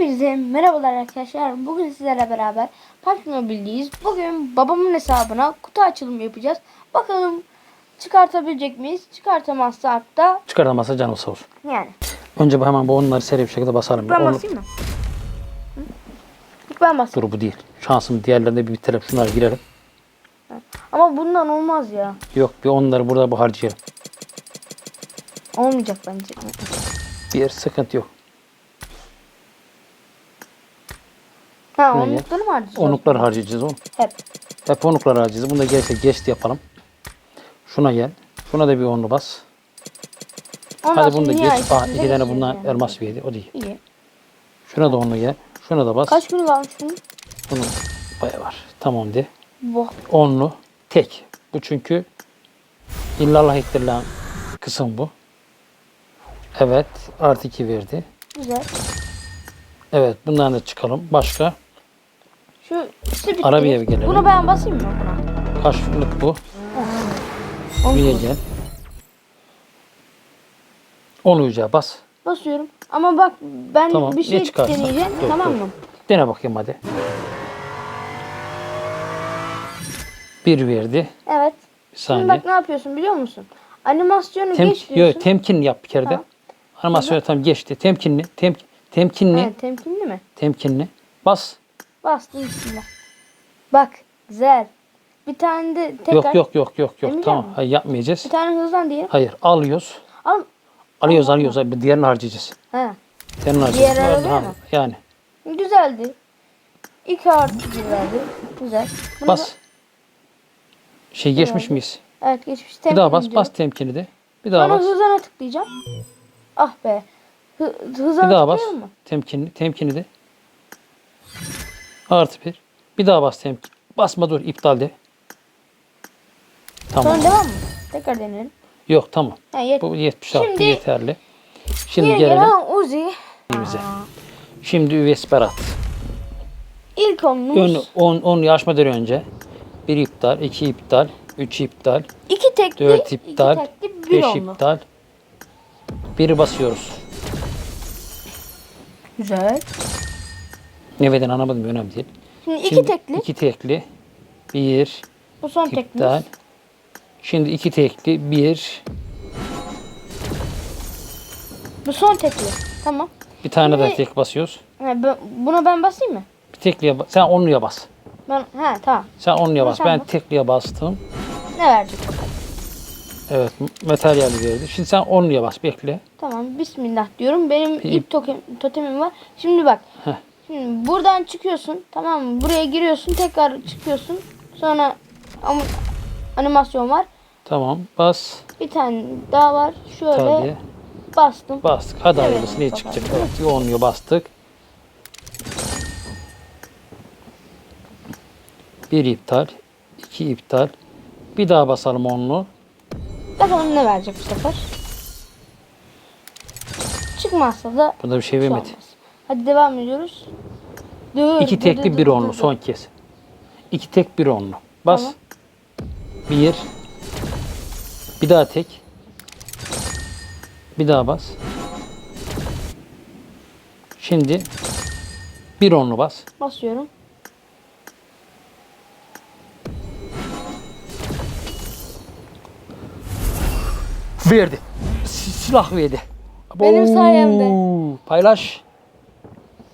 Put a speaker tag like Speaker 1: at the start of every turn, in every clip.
Speaker 1: Hepinize merhabalar arkadaşlar. Bugün sizlerle beraber PUBG Mobile'deyiz. Bugün babamın hesabına kutu açılımı yapacağız. Bakalım çıkartabilecek miyiz? Çıkartamazsak da
Speaker 2: Çıkartamazsa canı sağ olsun.
Speaker 1: yani.
Speaker 2: Önce bu hemen bu onları seri bir şekilde basalım.
Speaker 1: Ben
Speaker 2: Onu-
Speaker 1: basayım mı? Hı? İlk ben basayım.
Speaker 2: Dur bu değil. Şansım diğerlerinde bir bitirelim. Şunları girelim.
Speaker 1: Ama bundan olmaz ya.
Speaker 2: Yok bir onları burada bu harcayalım.
Speaker 1: Olmayacak bence.
Speaker 2: Bir sıkıntı yok.
Speaker 1: Ha
Speaker 2: Şuraya.
Speaker 1: onlukları mı harcayacağız?
Speaker 2: Onlukları harcayacağız oğlum.
Speaker 1: Hep.
Speaker 2: Hep onlukları harcayacağız. Bunu da gelse geçti yapalım. Şuna gel. Şuna da bir onlu bas.
Speaker 1: Ondan
Speaker 2: Hadi bunu da
Speaker 1: sonra
Speaker 2: geç. Aa, iki tane
Speaker 1: geçeceğiz
Speaker 2: bundan
Speaker 1: yani.
Speaker 2: elmas verdi. O değil.
Speaker 1: İyi.
Speaker 2: Şuna da onlu gel. Şuna da bas.
Speaker 1: Kaç günü kalmış bunun?
Speaker 2: Bunun bayağı var. Tamam de.
Speaker 1: Bu.
Speaker 2: Onlu. Tek. Bu çünkü illallah ettirilen kısım bu. Evet. Artı 2 verdi.
Speaker 1: Güzel.
Speaker 2: Evet. Bundan da çıkalım. Başka.
Speaker 1: Şu işte bitti.
Speaker 2: Arabaya bir gelelim.
Speaker 1: Bunu ben basayım mı buna?
Speaker 2: Kaçlık bu.
Speaker 1: Onu
Speaker 2: Buraya gel. 10 ucağa bas.
Speaker 1: Basıyorum. Ama bak ben
Speaker 2: Tamam,
Speaker 1: bir şey deneyeceğim.
Speaker 2: Dur,
Speaker 1: tamam
Speaker 2: dur.
Speaker 1: mı?
Speaker 2: Dene bakayım hadi. Bir verdi.
Speaker 1: Evet.
Speaker 2: Bir
Speaker 1: Şimdi
Speaker 2: saniye.
Speaker 1: bak ne yapıyorsun biliyor musun? Animasyonu
Speaker 2: Tem
Speaker 1: geç diyorsun.
Speaker 2: yo, temkinli yap bir kere de.
Speaker 1: Tamam.
Speaker 2: Animasyon tam geçti. Temkinli. Tem temkinli.
Speaker 1: Evet, temkinli mi?
Speaker 2: Temkinli. Bas.
Speaker 1: Bastım bismillah. Bak güzel. Bir tane de tekrar.
Speaker 2: Yok yok yok yok yok.
Speaker 1: Emin
Speaker 2: Tamam.
Speaker 1: misin?
Speaker 2: Hayır yapmayacağız.
Speaker 1: Bir tane hızlan diyelim.
Speaker 2: Hayır alıyoruz.
Speaker 1: Al.
Speaker 2: Alıyoruz alıyoruz. Hayır, Diğerini harcayacağız.
Speaker 1: He.
Speaker 2: Diğerini harcayacağız.
Speaker 1: Diğer arabaya
Speaker 2: Ha? Yani.
Speaker 1: Güzeldi. İki artı bir verdi. Güzel. Bunu
Speaker 2: Bas.
Speaker 1: da-
Speaker 2: Şey geçmiş
Speaker 1: Herhalde.
Speaker 2: miyiz?
Speaker 1: Evet geçmiş.
Speaker 2: Bir daha bas.
Speaker 1: Temkinli
Speaker 2: Bas
Speaker 1: diyorum.
Speaker 2: temkini de. Bir daha
Speaker 1: Sonra
Speaker 2: bas.
Speaker 1: hızlana tıklayacağım. Ah be. Hı, hızlana
Speaker 2: Bir daha bas.
Speaker 1: mu?
Speaker 2: Temkinli. Temkini de. Artı bir. Bir daha bas temkin. Basma dur. iptal de. Tamam.
Speaker 1: Sonra devam mı? Tekrar deneyelim.
Speaker 2: Yok tamam.
Speaker 1: Ha, yet
Speaker 2: Bu 76
Speaker 1: Şimdi-
Speaker 2: yeterli. Şimdi
Speaker 1: Yine
Speaker 2: gelelim
Speaker 1: gelen Uzi.
Speaker 2: bize. Şimdi üves berat.
Speaker 1: İlk onumuz.
Speaker 2: Ön 10 10 yaşmadan önce bir iptal, iki iptal, üç iptal,
Speaker 1: iki tekli,
Speaker 2: dört
Speaker 1: iki
Speaker 2: iptal,
Speaker 1: tekli, bir
Speaker 2: beş
Speaker 1: onlu.
Speaker 2: iptal. Biri basıyoruz.
Speaker 1: Güzel.
Speaker 2: Neveden anlamadım önemli değil.
Speaker 1: Şimdi iki
Speaker 2: Şimdi
Speaker 1: tekli.
Speaker 2: iki tekli. Bir
Speaker 1: Bu son teklimiz.
Speaker 2: Şimdi iki tekli. Bir.
Speaker 1: Bu son tekli. Tamam.
Speaker 2: Bir tane daha tek basıyoruz.
Speaker 1: Ben, buna ben basayım mı?
Speaker 2: Bir tekliye bas. Sen onluya bas.
Speaker 1: Ben ha tamam.
Speaker 2: Sen onluya bas.
Speaker 1: sen
Speaker 2: Ben
Speaker 1: bas.
Speaker 2: tekliye bastım.
Speaker 1: Ne bakalım.
Speaker 2: Evet materyali verdi. Şimdi sen onluya bas. Bekle.
Speaker 1: Tamam bismillah diyorum. Benim ip totem, totemim var. Şimdi bak.
Speaker 2: Heh.
Speaker 1: Şimdi buradan çıkıyorsun. Tamam mı? Buraya giriyorsun. Tekrar çıkıyorsun. Sonra animasyon var.
Speaker 2: Tamam. Bas.
Speaker 1: Bir tane daha var. Şöyle
Speaker 2: Tabii.
Speaker 1: bastım.
Speaker 2: Bastık. Hadi
Speaker 1: Evet,
Speaker 2: hayırlısı ne çıkacak? Evet, onluya bastık. Bir iptal. iki iptal. Bir daha basalım onlu.
Speaker 1: Bakalım ne verecek bu sefer. Çıkmazsa da
Speaker 2: Bunda bir şey
Speaker 1: bir şey
Speaker 2: vermedi.
Speaker 1: olmaz. Hadi devam ediyoruz. Dur,
Speaker 2: İki tekli
Speaker 1: dur,
Speaker 2: bir
Speaker 1: dur,
Speaker 2: onlu
Speaker 1: dur, dur.
Speaker 2: son kez. İki tek bir onlu. Bas.
Speaker 1: Tamam.
Speaker 2: Bir. Bir daha tek. Bir daha bas. Şimdi bir onlu bas.
Speaker 1: Basıyorum.
Speaker 2: Verdi. Si- Silah verdi.
Speaker 1: Benim sayemde.
Speaker 2: Oo, Paylaş.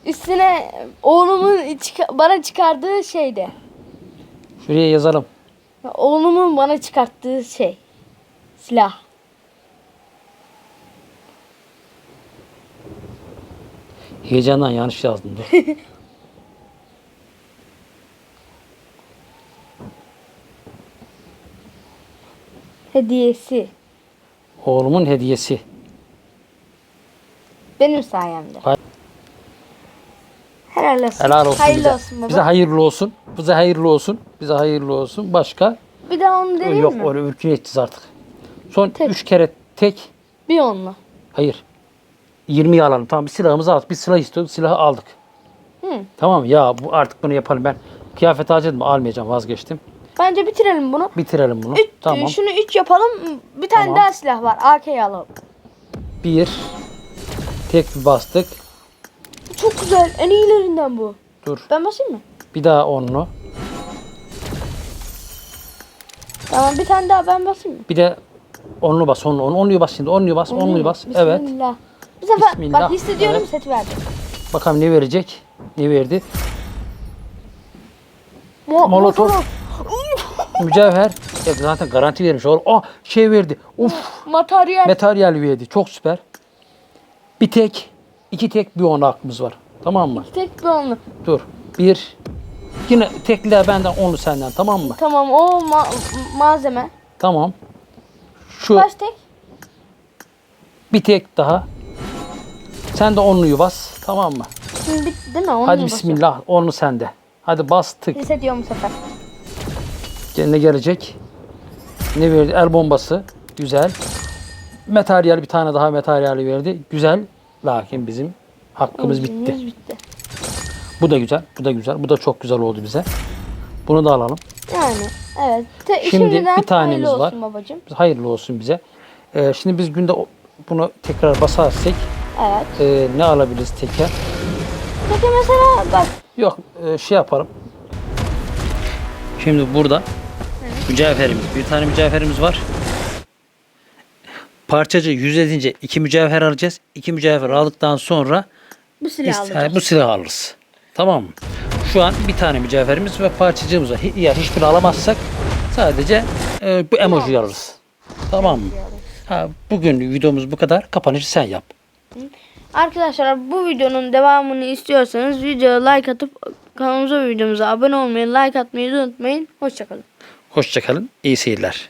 Speaker 1: Üstüne oğlumun çıka- bana çıkardığı şeyde.
Speaker 2: Şuraya yazalım.
Speaker 1: Oğlumun bana çıkarttığı şey. Silah.
Speaker 2: Heyecandan yanlış yazdım. Dur.
Speaker 1: Hediyesi.
Speaker 2: Oğlumun hediyesi.
Speaker 1: Benim sayemde.
Speaker 2: Hay-
Speaker 1: Helal olsun.
Speaker 2: Helal olsun
Speaker 1: Hayırlı
Speaker 2: bize.
Speaker 1: olsun baba.
Speaker 2: Bize hayırlı olsun. Bize hayırlı olsun. Bize hayırlı olsun. Başka?
Speaker 1: Bir daha onu deneyeyim
Speaker 2: Yok
Speaker 1: mi?
Speaker 2: öyle ürkün edeceğiz artık. Son
Speaker 1: Tek.
Speaker 2: üç kere tek.
Speaker 1: Bir onlu.
Speaker 2: Hayır. 20'yi alalım. Tamam bir silahımızı aldık. Bir silah istiyorduk. Silahı aldık.
Speaker 1: Hı.
Speaker 2: Tamam ya bu artık bunu yapalım. Ben kıyafet harcadım. Almayacağım. Vazgeçtim.
Speaker 1: Bence bitirelim bunu.
Speaker 2: Bitirelim bunu.
Speaker 1: Üç,
Speaker 2: tamam.
Speaker 1: Şunu 3 yapalım. Bir tane
Speaker 2: Tamam.
Speaker 1: daha silah var. AK'yi alalım.
Speaker 2: Bir. Tek bir bastık.
Speaker 1: Güzel. En iyilerinden bu.
Speaker 2: Dur.
Speaker 1: Ben basayım mı?
Speaker 2: Bir daha onlu.
Speaker 1: Tamam bir tane daha ben basayım mı?
Speaker 2: Bir de onlu bas. Onlu. Onlu. Onluyu bas şimdi. Onluyu bas. Onluyu bas. Evet.
Speaker 1: Bismillah. Bu sefer
Speaker 2: Bismillah.
Speaker 1: bak hissediyorum
Speaker 2: Evet.
Speaker 1: seti verdi.
Speaker 2: Bakalım ne verecek? Ne verdi?
Speaker 1: Mo
Speaker 2: Molotof. Mücevher. Evet, zaten garanti vermiş. oğlum. Ah şey verdi. Uf.
Speaker 1: Materyal.
Speaker 2: Materyal verdi. Çok süper. Bir tek, iki tek bir on hakkımız var. Tamam mı?
Speaker 1: Tek bir onlu.
Speaker 2: Dur. Bir. Yine tekliler benden onlu senden. Tamam mı?
Speaker 1: Tamam o ma- malzeme.
Speaker 2: Tamam. Şu
Speaker 1: Kaç tek?
Speaker 2: bir tek daha. Sen de onluyu bas. Tamam mı?
Speaker 1: Şimdi bitti değil mi? Onu
Speaker 2: Hadi bismillah. Onlu sende. Hadi bastık.
Speaker 1: basıyorum? Hissediyorum bu sefer.
Speaker 2: Ne gelecek? Ne verdi? El bombası. Güzel. Materyal bir tane daha materyali verdi. Güzel. Lakin bizim hakkımız bitti.
Speaker 1: Bitti.
Speaker 2: Bu da güzel. Bu da güzel. Bu da çok güzel oldu bize. Bunu da alalım.
Speaker 1: Yani evet. Te-
Speaker 2: Şimdi
Speaker 1: şimdiden
Speaker 2: bir tanemiz
Speaker 1: hayırlı
Speaker 2: var.
Speaker 1: olsun babacığım.
Speaker 2: Hayırlı olsun bize. Ee, şimdi biz günde o- bunu tekrar basarsak
Speaker 1: Evet.
Speaker 2: e, ne alabiliriz teker?
Speaker 1: Peki mesela bak
Speaker 2: Yok e, şey yapalım. Şimdi burada mücevherimiz. Bir tane mücevherimiz var. Parçacı yüz edince iki mücevher alacağız. İki mücevher aldıktan sonra
Speaker 1: bu silahı
Speaker 2: ist-
Speaker 1: alacağız.
Speaker 2: bu silahı alırız. Tamam mı? Şu an bir tane mücevherimiz ve parçacığımız var. Hi- Ya hiçbirini alamazsak sadece e, bu emojiyi alırız. Tamam mı? Ha, bugün videomuz bu kadar. Kapanışı sen yap.
Speaker 1: Arkadaşlar bu videonun devamını istiyorsanız videoya like atıp kanalımıza ve videomuza abone olmayı, like atmayı unutmayın. Hoşçakalın.
Speaker 2: Hoşçakalın. İyi seyirler.